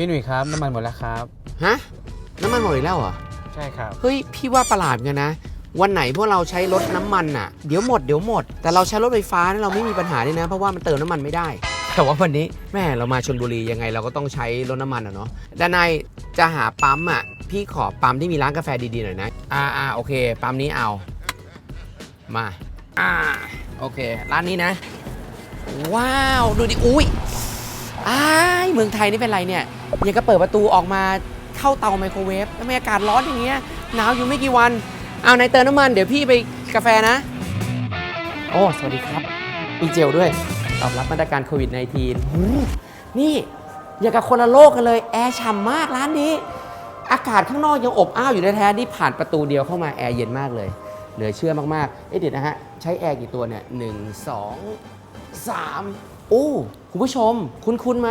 พี่หนุ่ยครับน้ำมันหมดแล้วครับ ฮะ น้ำมันหมดอีกแล้วเหรอ ใช่ครับ เฮ้ย พี่ว่าประหลาดกันนะ วันไหนพวกเราใช้รถน้ำมันอะ เดี๋ยวหมดเดี๋ยวหมด แต่เราใช้รถไฟฟ้าเนี่ยเราไม่มีปัญหาเลยนะ เพราะว่ามันเติมน้ำมันไม่ได้ แต่ว่าวันนี้แม่เรามาชนบุรียังไงเราก็ต้องใช้รถน้ำมันอะเนาะด้านในจะหาปั๊มอะ พี่ขอปั๊มที่มีร้านกาแฟดีๆหน่อยนะ อ่าอ่าโอเค ปั๊มนี้เอา มา อ่า โอเค ร้านนี้นะ ว้าว ดูดิ อุ้ยอ้ายเมืองไทยนี่เป็นไรเนี่ย ยังก็เปิดประตูออกมาเข้าเตาไมโครเวฟทำไมอากาศร้อนอย่างเงี้ยหนาวอยู่ไม่กี่วัน เอาในายเติมน้ำมัน เดี๋ยวพี่ไปกาแฟนะ โอ้ สวัสดีครับมีเจลด้วย ตอบรับมาตรการโควิด -19 นี่อย่างกับคนละโลกกันเลย แอร์ฉ่ำมากร้านนี้ อากาศข้างนอกยังอบอ้าวอยู่แท้ๆนี่ผ่านประตูเดียวเข้ามาแอร์เย็นมากเลย เหลือเชื่อมากๆ เอ๊ะเดี๋ยวนะฮะ ใช้แอร์กี่ตัวเนี่ยหนึ่งสองสามโอ้ คุณผู้ชม คุ้นๆไหม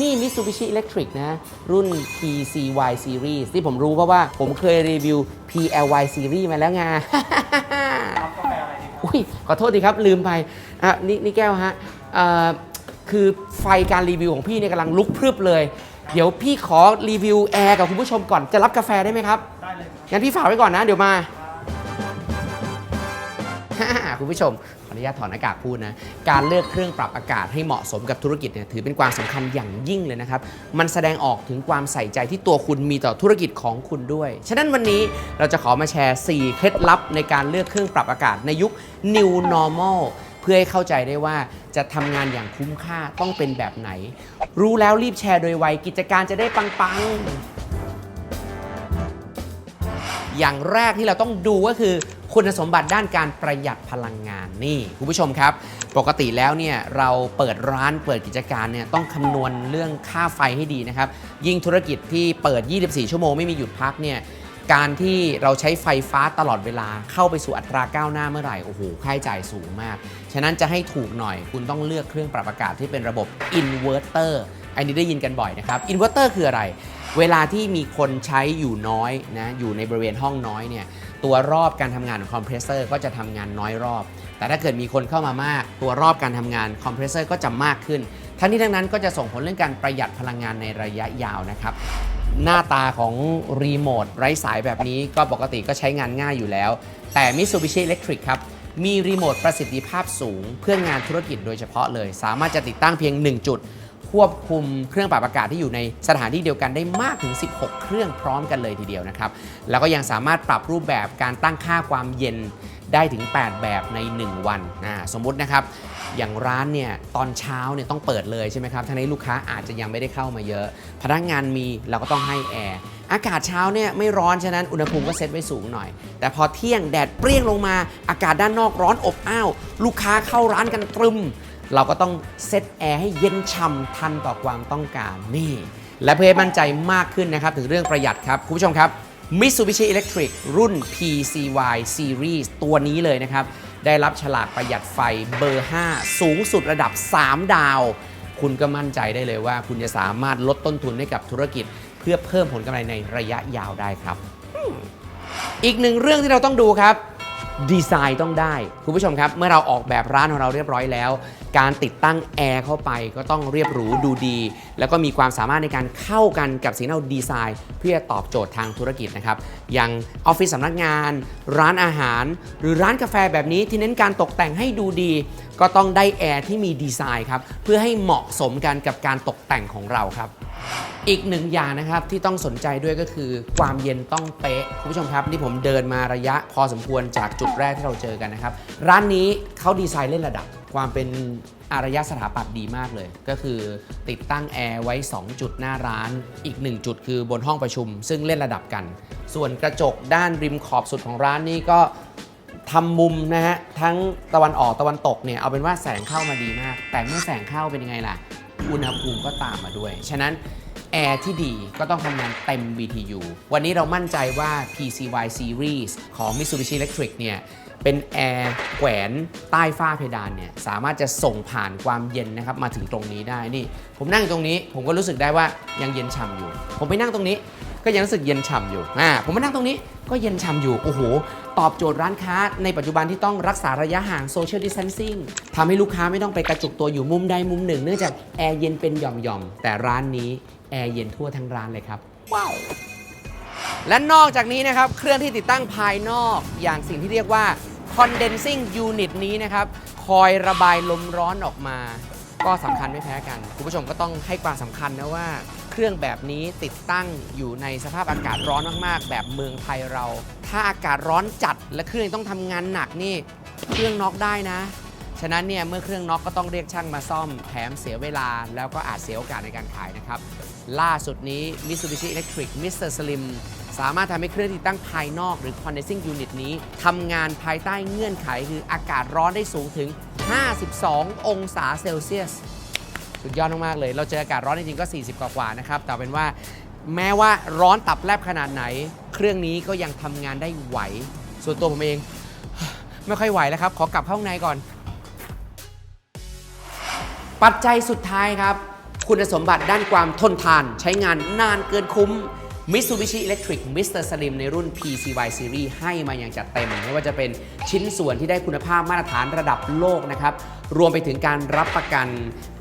นี่ Mitsubishi Electric นะ รุ่น PCY Series ที่ผมรู้เพราะว่าผมเคยรีวิว PLY Series มาแล้วไงอุ้ยขอโทษทีครับลืมไปอะนี่นี่แก้วฮะเอ่อคือไฟการรีวิวของพี่เนี่ยกำลังลุกพรึบเลย เดี๋ยวพี่ขอรีวิวแอร์กับคุณผู้ชมก่อนจะรับกาแฟได้ไหมครับ ได้เลยงั้นพี่ฝากไว้ก่อนนะ เดี๋ยวมาคุณผู้ชมข อนุญาตถอดหน้ากากพูดนะ การเลือกเครื่องปรับอากาศให้เหมาะสมกับธุรกิจเนี่ยถือเป็นความสำคัญอย่างยิ่งเลยนะครับ มันแสดงออกถึงความใส่ใจที่ตัวคุณมีต่อธุรกิจของคุณด้วย ฉะนั้นวันนี้เราจะขอมาแชร์ 4 เคล็ดลับในการเลือกเครื่องปรับอากาศในยุค New Normal เพื่อให้เข้าใจได้ว่าจะทำงานอย่างคุ้มค่าต้องเป็นแบบไหน รู้แล้วรีบแชร์โดยไวกิจการจะได้ปังๆ อย่างแรกที่เราต้องดูก็คือ คุณสมบัติด้านการประหยัดพลังงานนี่คุณผู้ชมครับ ปกติแล้วเนี่ยเราเปิดร้านเปิดกิจการเนี่ยต้องคำนวณเรื่องค่าไฟให้ดีนะครับ ยิ่งธุรกิจที่เปิด 24 ชั่วโมงไม่มีหยุดพักเนี่ยการที่เราใช้ไฟฟ้าตลอดเวลาเข้าไปสู่อัตราก้าวหน้าเมื่อไหร่ โอ้โห ค่าใช้จ่ายสูงมาก ฉะนั้นจะให้ถูกหน่อย คุณต้องเลือกเครื่องปรับอากาศที่เป็นระบบอินเวอร์เตอร์อันนี้ได้ยินกันบ่อยนะครับอินเวอร์เตอร์คืออะไร เวลาที่มีคนใช้อยู่น้อยนะอยู่ในบริเวณห้องน้อยเนี่ย ตัวรอบการทำงานของคอมเพรสเซอร์ก็จะทำงานน้อยรอบ แต่ถ้าเกิดมีคนเข้ามามาก ตัวรอบการทำงานคอมเพรสเซอร์ก็จะมากขึ้น ทั้งนี้ทั้งนั้นก็จะส่งผลเรื่องการประหยัดพลังงานในระยะยาวนะครับหน้าตาของรีโมทไร้สายแบบนี้ก็ปกติก็ใช้งานง่ายอยู่แล้ว แต่ Mitsubishi Electric ครับ มีรีโมทประสิทธิภาพสูงเพื่องานธุรกิจโดยเฉพาะเลย สามารถจะติดตั้งเพียง 1 จุด ควบคุมเครื่องปรับอากาศที่อยู่ในสถานที่เดียวกันได้มากถึง 16 เครื่องพร้อมกันเลยทีเดียวนะครับ แล้วก็ยังสามารถปรับรูปแบบการตั้งค่าความเย็นได้ถึง 8 แบบใน 1 วันนะสมมุตินะครับ อย่างร้านเนี่ยตอนเช้าเนี่ยต้องเปิดเลยใช่ไหมครับทั้งนี้ลูกค้าอาจจะยังไม่ได้เข้ามาเยอะ พนักงานมีเราก็ต้องให้แอร์อากาศเช้าเนี่ยไม่ร้อนฉะนั้นอุณหภูมิก็เซตไว้สูงหน่อย แต่พอเที่ยงแดดเปรี้ยงลงมาอากาศด้านนอกร้อนอบอ้าวลูกค้าเข้าร้านกันตรึม เราก็ต้องเซตแอร์ให้เย็นฉ่ำทันต่อความต้องการนี่ และเพื่อให้มั่นใจมากขึ้นนะครับ ถึงเรื่องประหยัดครับ คุณผู้ชมครับ Mitsubishi Electric รุ่น PCY Series ตัวนี้เลยนะครับ ได้รับฉลากประหยัดไฟเบอร์ 5 สูงสุดระดับ 3 ดาว คุณก็มั่นใจได้เลยว่า คุณจะสามารถลดต้นทุนให้กับธุรกิจ เพื่อเพิ่มผลกำไรในระยะยาวได้ครับ อีกหนึ่งเรื่องที่เราต้องดูครับดีไซน์ต้องได้ คุณผู้ชมครับ เมื่อเราออกแบบร้านของเราเรียบร้อยแล้ว การติดตั้งแอร์เข้าไปก็ต้องเรียบหรูดูดี แล้วก็มีความสามารถในการเข้ากันกับสิ่งที่เราดีไซน์ เพื่อตอบโจทย์ทางธุรกิจนะครับอย่างออฟฟิศสำนักงาน ร้านอาหาร หรือร้านกาแฟแบบนี้ที่เน้นการตกแต่งให้ดูดี ก็ต้องได้แอร์ที่มีดีไซน์ครับเพื่อให้เหมาะสมกันกับการตกแต่งของเราครับ อีกหนึ่งอย่างนะครับที่ต้องสนใจด้วยก็คือความเย็นต้องเป๊ะคุณผู้ชมครับนี่ผมเดินมาระยะพอสมควรจากจุดแรกที่เราเจอกันนะครับ ร้านนี้เขาดีไซน์เล่นระดับ ความเป็นอารยสถาปัตย์ดีมากเลย ก็คือติดตั้งแอร์ไว้ 2 จุดหน้าร้าน อีก 1 จุดคือบนห้องประชุม ซึ่งเล่นระดับกัน ส่วนกระจกด้านริมขอบสุดของร้านนี้ก็ทำมุมนะฮะทั้งตะวันออกตะวันตกเนี่ยเอาเป็นว่าแสงเข้ามาดีมาก แต่เมื่อแสงเข้าเป็นยังไงล่ะ อุณหภูมิก็ตามมาด้วย ฉะนั้นแอร์ที่ดีก็ต้องทำงานเต็ม BTU วันนี้เรามั่นใจว่า PCY Series ของ Mitsubishi Electric เนี่ยเป็นแอร์แขวนใต้ฝ้าเพดานเนี่ยสามารถจะส่งผ่านความเย็นนะครับมาถึงตรงนี้ได้นี่ ผมนั่งตรงนี้ผมก็รู้สึกได้ว่ายังเย็นฉ่ำอยู่ ผมไปนั่งตรงนี้ ก็ยังรู้สึกเย็นฉ่ำอยู่อ่าผมมานั่งตรงนี้ก็เย็นฉ่ำอยู่โอ้โหตอบโจทย์ร้านค้าในปัจจุบันที่ต้องรักษาระยะห่าง social distancing ทำให้ลูกค้าไม่ต้องไปกระจุกตัวอยู่มุมใดมุมหนึ่ง เนื่องจากแอร์เย็นเป็นหย่อมๆแต่ร้านนี้แอร์เย็นทั่วทั้งร้านเลยครับว้าวและนอกจากนี้นะครับ เครื่องที่ติดตั้งภายนอกอย่างสิ่งที่เรียกว่า condensing unit นี้นะครับ คอยระบายลมร้อนออกมา ก็สำคัญไม่แพ้กัน คุณผู้ชมก็ต้องให้ความสำคัญนะว่า เครื่องแบบนี้ติดตั้งอยู่ในสภาพอากาศร้อนมากๆ แบบเมืองไทยเรา ถ้าอากาศร้อนจัดและเครื่องต้องทำงานหนักนี่ เครื่องน็อกได้นะ ฉะนั้นเนี่ยเมื่อเครื่องน็อกก็ต้องเรียกช่างมาซ่อมแถมเสียเวลา แล้วก็อาจเสียโอกาสในการขายนะครับ ล่าสุดนี้ Mitsubishi Electric Mr. Slim สามารถทำให้เครื่องติดตั้งภายนอกหรือ condensing unit นี้ทำงานภายใต้เงื่อนไขคืออากาศร้อนได้สูงถึง 52 องศาเซลเซียส สุดยอดมากๆเลย เราเจออากาศร้อนจริงๆก็ 40 กว่าๆนะครับ แต่เอาเป็นว่าแม้ว่าร้อนตับแลบขนาดไหน เครื่องนี้ก็ยังทำงานได้ไหว ส่วนตัวผมเอง ไม่ค่อยไหวแล้วครับ ขอกลับเข้าห้องในก่อน ปัจจัยสุดท้ายครับ คุณสมบัติด้านความทนทาน ใช้งานนานเกินคุ้ม Mitsubishi Electric Mr. Slim ในรุ่น PCY Series ให้มาอย่างจัดเต็ม ไม่ว่าจะเป็นชิ้นส่วนที่ได้คุณภาพมาตรฐานระดับโลกนะครับ รวมไปถึงการรับประกัน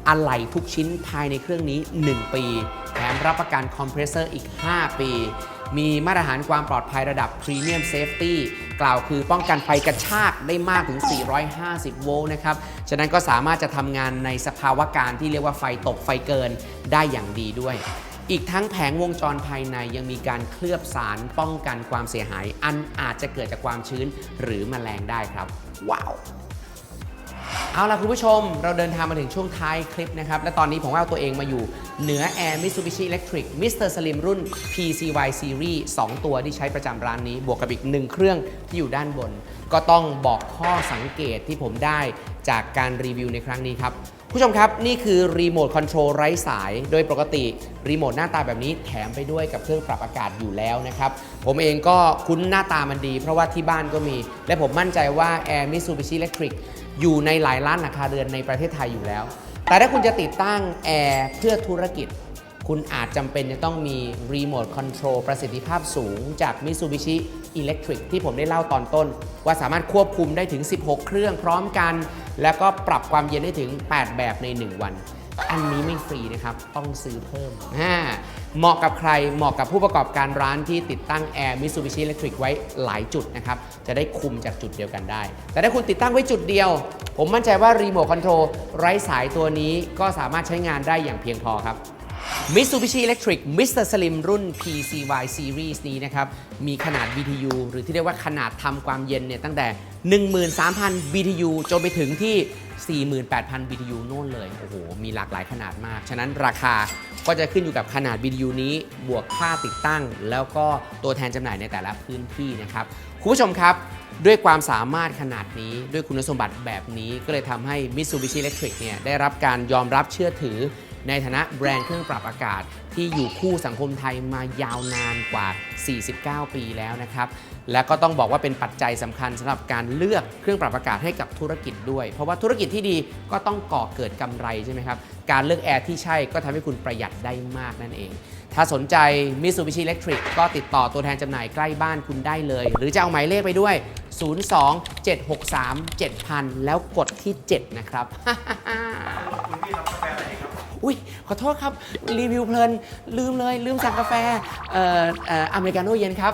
อะไหล่ทุกชิ้นภายในเครื่องนี้ 1 ปี แถมรับประกันคอมเพรสเซอร์อีก 5 ปี มีมาตรฐานความปลอดภัยระดับ Premium Safety กล่าวคือป้องกันไฟกระชากได้มากถึง 450 โวลต์นะครับ ฉะนั้นก็สามารถจะทำงานในสภาวะการที่เรียกว่าไฟตกไฟเกินได้อย่างดีด้วย อีกทั้งแผงวงจรภายในยังมีการเคลือบสารป้องกันความเสียหาย อันอาจจะเกิดจากความชื้นหรือแมลงได้ครับ ว้าว เอาล่ะคุณผู้ชม เราเดินทางมาถึงช่วงท้ายคลิปนะครับ และตอนนี้ผมว่าเอาตัวเองมาอยู่เหนือ Air Mitsubishi Electric Mr. Slim รุ่น PCY Series 2 ตัวที่ใช้ประจำร้านนี้ บวกกับอีกหนึ่งเครื่องที่อยู่ด้านบน ก็ต้องบอกข้อสังเกตที่ผมได้จากการรีวิวในครั้งนี้ครับ ผู้ชมครับ นี่คือรีโมทคอนโทรลไร้สาย โดยปกติรีโมทหน้าตาแบบนี้แถมไปด้วยกับเครื่องปรับอากาศอยู่แล้วนะครับ ผมเองก็คุ้นหน้าตามันดี เพราะว่าที่บ้านก็มี และผมมั่นใจว่า Air Mitsubishi Electric อยู่ในหลายร้านราคาเรือนในประเทศไทยอยู่แล้ว แต่ถ้าคุณจะติดตั้งแอร์เพื่อธุรกิจ คุณอาจจำเป็นจะต้องมีรีโมทคอนโทรลประสิทธิภาพสูงจาก Mitsubishi Electric ที่ผมได้เล่าตอนต้น ว่าสามารถควบคุมได้ถึง 16 เครื่องพร้อมกัน แล้วก็ปรับความเย็นได้ถึง 8 แบบใน 1 วัน อันนี้ไม่ฟรีนะครับ ต้องซื้อเพิ่มเหมาะกับใครเหมาะกับผู้ประกอบการร้านที่ติดตั้ง Air Mitsubishi Electric ไว้หลายจุดนะครับ จะได้คุมจากจุดเดียวกันได้ แต่ถ้าคุณติดตั้งไว้จุดเดียว ผมมั่นใจว่ารีโมทคอนโทรลไร้สายตัวนี้ก็สามารถใช้งานได้อย่างเพียงพอครับ Mitsubishi Electric Mr. Slim รุ่น PCY Series นี้นะครับ มีขนาด BTU หรือที่เรียกว่าขนาดทำความเย็นเนี่ยตั้งแต่ 13,000 BTU จนไปถึงที่ 48,000 BTU โน่นเลย โอ้โห มีหลากหลายขนาดมาก ฉะนั้นราคาก็จะขึ้นอยู่กับขนาด BTU นี้บวกค่าติดตั้ง แล้วก็ตัวแทนจำหน่ายในแต่ละพื้นที่นะครับคุณผู้ชมครับด้วยความสามารถขนาดนี้ด้วยคุณสมบัติแบบนี้ก็เลยทำให้ Mitsubishi Electric เนี่ยได้รับการยอมรับเชื่อถือ ในฐานะแบรนด์เครื่องปรับอากาศ ที่อยู่คู่สังคมไทยมายาวนานกว่า 49 ปีแล้วนะครับ และก็ต้องบอกว่าเป็นปัจจัยสำคัญสำหรับการเลือกเครื่องปรับอากาศให้กับธุรกิจด้วย เพราะว่าธุรกิจที่ดีก็ต้องก่อเกิดกำไรใช่ไหมครับ การเลือกแอร์ที่ใช่ก็ทำให้คุณประหยัดได้มากนั่นเอง ถ้าสนใจ Mitsubishi Electric ก็ติดต่อตัวแทนจำหน่ายใกล้บ้านคุณได้เลย หรือจะเอาหมายเลขไปด้วย 02 763 7000 แล้วกดที่ 7 นะครับ อุ้ยขอโทษครับรีวิวเพลินลืมเลยลืมสั่งกาแฟเอ่อเอ่ออเมริกาโน่เย็นครับ